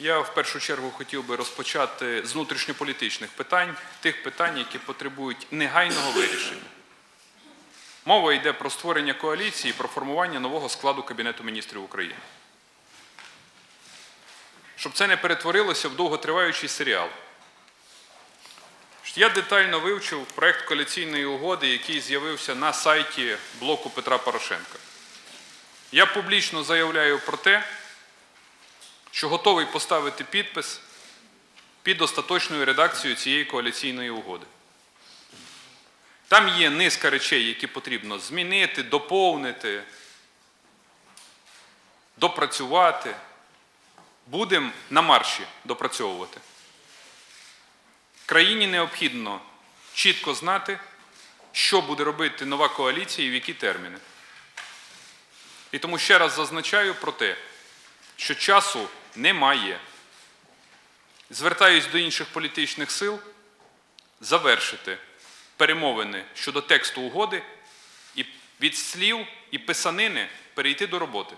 Я в першу чергу хотів би розпочати з внутрішньополітичних питань, тих питань, які потребують негайного вирішення. Мова йде про створення коаліції, про формування нового складу Кабінету міністрів України. Щоб це не перетворилося в довготриваючий серіал. Я детально вивчив проект коаліційної угоди, який з'явився на сайті блоку Петра Порошенка. Я публічно заявляю про те, що готовий поставити підпис під остаточною редакцією цієї коаліційної угоди. Там є низка речей, які потрібно змінити, доповнити, допрацювати. Будемо на марші допрацьовувати. Країні необхідно чітко знати, що буде робити нова коаліція і в які терміни. І тому ще раз зазначаю про те, що часу немає. Звертаюсь до інших політичних сил завершити перемовини щодо тексту угоди і від слів і писанини перейти до роботи.